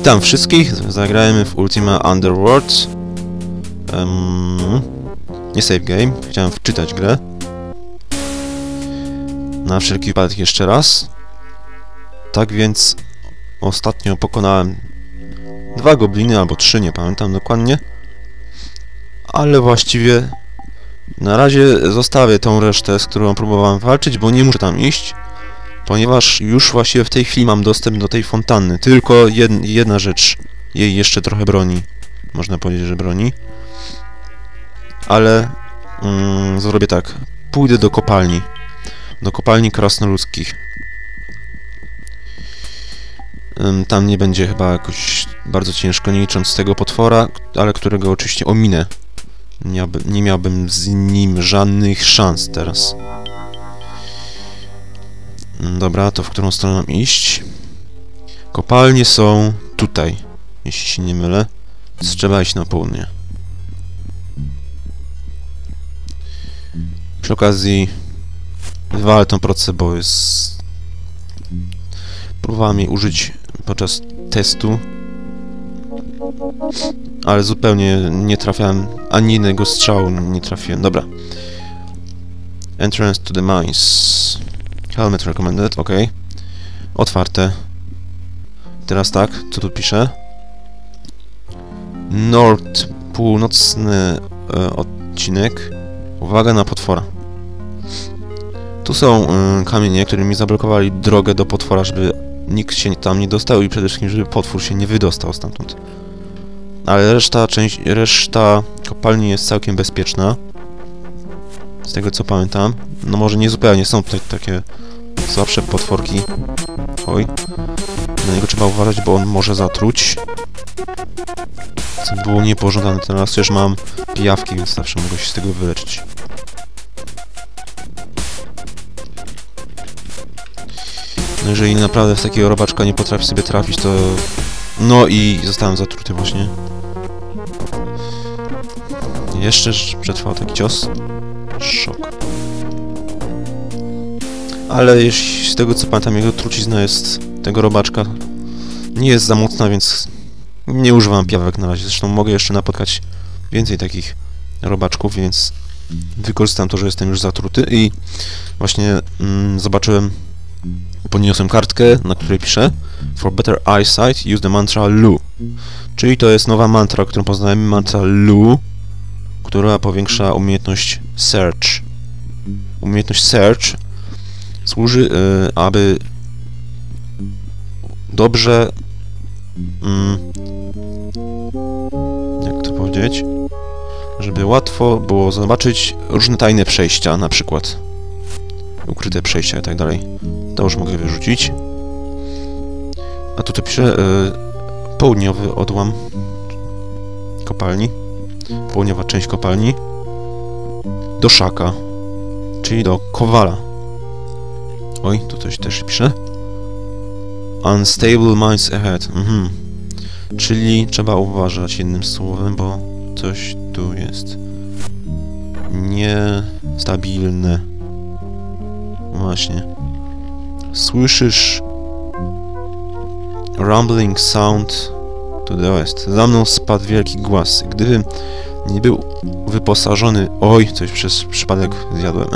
Witam wszystkich, zagrajmy w Ultima Underworld. Um, nie save game, chciałem wczytać grę. Na wszelki wypadek jeszcze raz. Tak więc ostatnio pokonałem dwa gobliny, albo trzy, nie pamiętam dokładnie. Ale właściwie na razie zostawię tą resztę, z którą próbowałem walczyć, bo nie muszę tam iść ponieważ już właściwie w tej chwili mam dostęp do tej fontanny. Tylko jed jedna rzecz jej jeszcze trochę broni. Można powiedzieć, że broni. Ale mm, zrobię tak. Pójdę do kopalni. Do kopalni krasnoludzkich. Tam nie będzie chyba jakoś bardzo ciężko, nie licząc tego potwora, ale którego oczywiście ominę. Nie, nie miałbym z nim żadnych szans teraz. Mm, Dobra, to w którą stronę mam iść? Kopalnie są tutaj, jeśli się nie mylę. Więc trzeba iść na południe. Przy okazji wywalę tą procę, bo jest... Próbowałem jej użyć podczas testu. Ale zupełnie nie trafiałem, ani jednego strzału nie trafiłem. Dobra. Entrance to the mines. Helmet recommended, ok. Otwarte. Teraz tak, co tu pisze? Nord, północny e, odcinek. Uwaga na potwora. Tu są e, kamienie, którymi zablokowali drogę do potwora, żeby nikt się tam nie dostał i przede wszystkim, żeby potwór się nie wydostał stamtąd. Ale reszta, część, reszta kopalni jest całkiem bezpieczna. Z tego co pamiętam. No może nie zupełnie, są tutaj takie słabsze potworki. Oj. Na niego trzeba uważać, bo on może zatruć. Co było niepożądane. Teraz już mam pijawki, więc zawsze mogę się z tego wyleczyć. No jeżeli naprawdę w takiego robaczka nie potrafi sobie trafić, to... No i zostałem zatruty właśnie. Jeszcze przetrwał taki cios. Szok. Ale jeśli z tego co pamiętam, jego trucizna jest tego robaczka nie jest za mocna, więc nie używam piawek na razie. Zresztą mogę jeszcze napotkać więcej takich robaczków, więc wykorzystam to, że jestem już zatruty i właśnie mm, zobaczyłem, podniosłem kartkę, na której piszę For better eyesight, use the mantra Lu. Czyli to jest nowa mantra, którą poznajemy, mantra Lu, która powiększa umiejętność Search. Umiejętność Search służy, y, aby dobrze mm, jak to powiedzieć żeby łatwo było zobaczyć różne tajne przejścia, na przykład ukryte przejścia i tak dalej. To już mogę wyrzucić. A tutaj piszę y, południowy odłam kopalni, południowa część kopalni do szaka, czyli do kowala. Oj, tu coś też pisze. Unstable minds ahead. Mhm. Czyli trzeba uważać jednym słowem, bo coś tu jest niestabilne. Właśnie. Słyszysz rumbling sound to. Za mną spadł wielki głaz. Gdybym nie był wyposażony... Oj, coś przez przypadek zjadłem.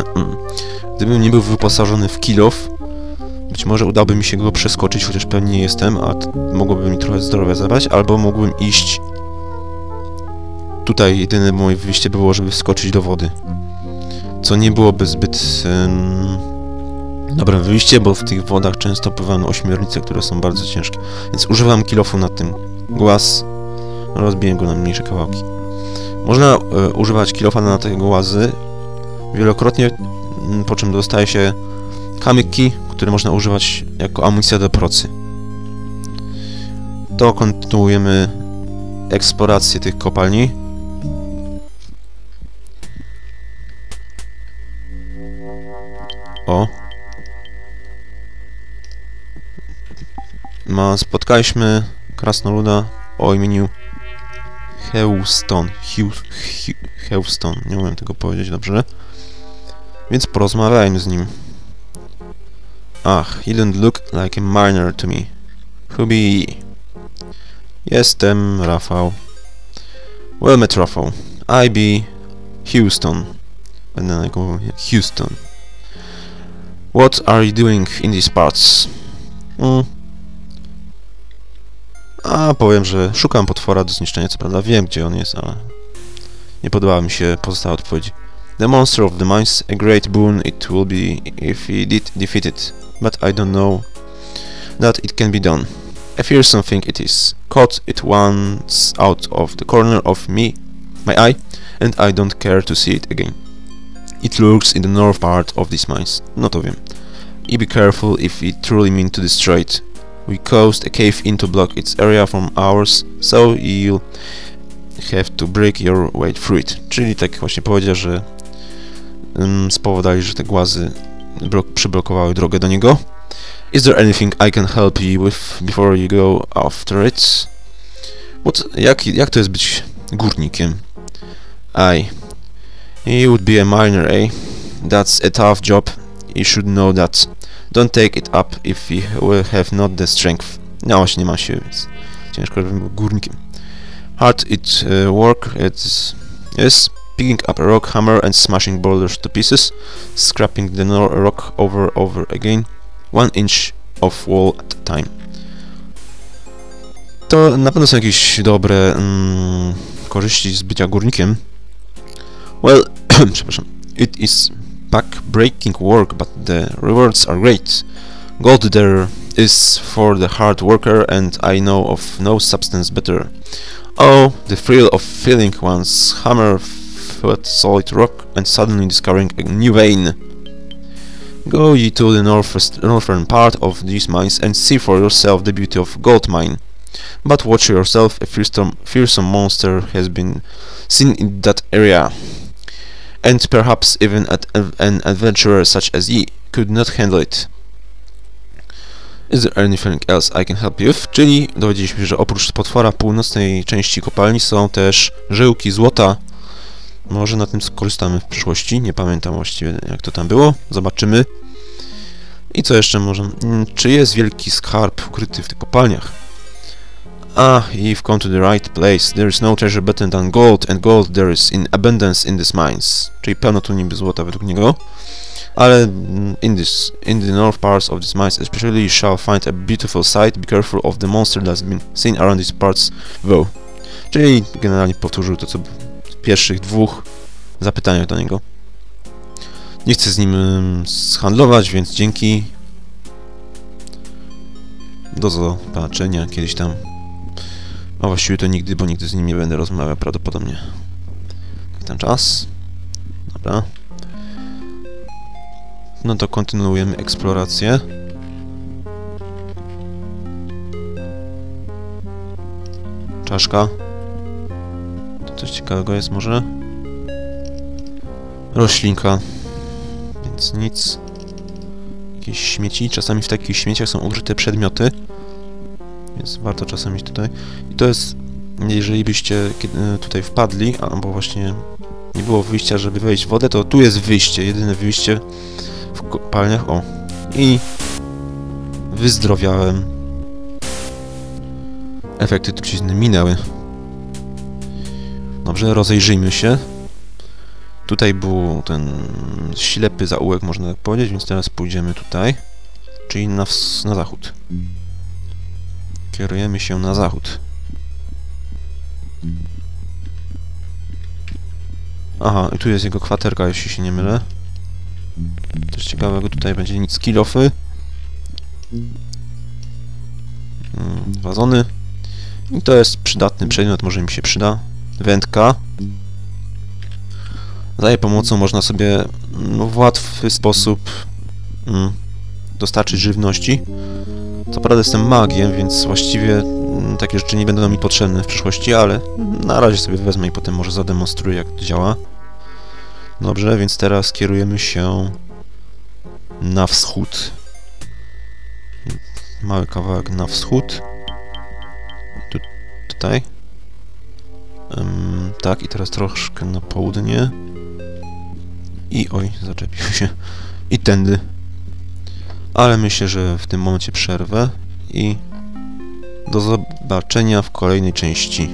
Gdybym nie był wyposażony w kilof, być może udałoby mi się go przeskoczyć, chociaż pewnie nie jestem, a mogłoby mi trochę zdrowia zabrać, albo mógłbym iść... Tutaj jedyne moje wyjście było, żeby skoczyć do wody. Co nie byłoby zbyt... Um, dobre wyjście, bo w tych wodach często pływają ośmiornice, które są bardzo ciężkie. Więc używam kilofu na tym. Głaz. Rozbiję go na mniejsze kawałki. Można e, używać kilofa na te głazy wielokrotnie, po czym dostaje się kamyki, które można używać jako amunicja do procy. To kontynuujemy eksplorację tych kopalni. O. Ma, spotkaliśmy krasnoluda o imieniu Heuston. Heuston. Nie umiem tego powiedzieć dobrze. Więc porozmawiajmy z nim. Ach, he didn't look like a mariner to me. Be Jestem Rafał. Well met Rafał. I be Houston. Będę na niego Houston. What are you doing in these parts? Mm. A, powiem, że szukam potwora do zniszczenia, co prawda wiem, gdzie on jest, ale nie podobała mi się pozostała odpowiedź. The monster of the mines, a great boon it will be if he did defeat it, but I don't know that it can be done. A fearsome thing it is. Caught it once out of the corner of me, my eye, and I don't care to see it again. It lurks in the north part of these mines. No to wiem. Y be careful if we truly mean to destroy it. We caused a cave in to block its area from ours, so you'll have to break your way through it. Czyli tak właśnie powiedział, że um, spowodowali, że te głazy blok przyblokowały drogę do niego. Is there anything I can help you with before you go after it? What, jak, jak to jest być górnikiem? I. You would be a miner, eh? That's a tough job. You should know that. Don't take it up if you will have not the strength. No właśnie nie ma siły, więc ciężko, żebym był górnikiem. Hard it uh, work it's yes, picking up a rock hammer and smashing boulders to pieces, scraping the rock over over again, one inch of wall at a time. To na pewno są jakieś dobre mm, korzyści z bycia górnikiem. Well, przepraszam. It is back-breaking work, but the rewards are great. Gold there is for the hard worker, and I know of no substance better. Oh, the thrill of feeling one's hammer felt solid rock and suddenly discovering a new vein. Go ye to the northern part of these mines and see for yourself the beauty of gold mine. But watch yourself, a fearsome, fearsome monster has been seen in that area. And perhaps even at, an adventurer such as ye could not handle it. Is there anything else I can help you with? Czyli dowiedzieliśmy się, że oprócz potwora północnej części kopalni są też żyłki złota. Może na tym skorzystamy w przyszłości. Nie pamiętam właściwie jak to tam było. Zobaczymy. I co jeszcze może? Mm, Czy jest wielki skarb ukryty w tych kopalniach? Ah, you've come to the right place. There is no treasure better than gold, and gold there is in abundance in these mines. Czyli pełno tu niby złota według niego. Ale mm, in this, in the north parts of these mines especially, you shall find a beautiful sight. Be careful of the monster that's been seen around these parts, though. Czyli generalnie powtórzył to, co w pierwszych dwóch zapytaniach do niego. Nie chcę z nim ym, zhandlować, więc dzięki. Do zobaczenia kiedyś tam. A właściwie to nigdy, bo nigdy z nim nie będę rozmawiał prawdopodobnie. Ten czas. Dobra. No to kontynuujemy eksplorację. Czaszka. To coś ciekawego jest może? Roślinka. Więc nic. Jakieś śmieci. Czasami w takich śmieciach są ukryte przedmioty. Więc warto czasami iść tutaj. I to jest, jeżeli byście kiedy- tutaj wpadli, albo właśnie nie było wyjścia, żeby wejść w wodę, to tu jest wyjście, jedyne wyjście w kopalniach. O. I wyzdrowiałem. Efekty trucizny minęły. Dobrze, rozejrzyjmy się. Tutaj był ten ślepy zaułek, można tak powiedzieć, więc teraz pójdziemy tutaj. Czyli na, na zachód. Kierujemy się na zachód. Aha, i tu jest jego kwaterka, jeśli się nie mylę. Coś ciekawego tutaj będzie nic skillofy. Mm, Wazony. I to jest przydatny przedmiot, może mi się przyda. Wędka. Za jej pomocą można sobie no, w łatwy sposób mm, dostarczyć żywności. Co prawda jestem magiem, więc właściwie mm, takie rzeczy nie będą mi potrzebne w przyszłości, ale na razie sobie wezmę i potem może zademonstruję jak to działa. Dobrze, więc teraz kierujemy się na wschód. Mały kawałek na wschód. Tu, tutaj. Ym, tak, i teraz troszkę na południe. I oj, zaczepił się. I tędy. Ale myślę, że w tym momencie przerwę i do zobaczenia w kolejnej części.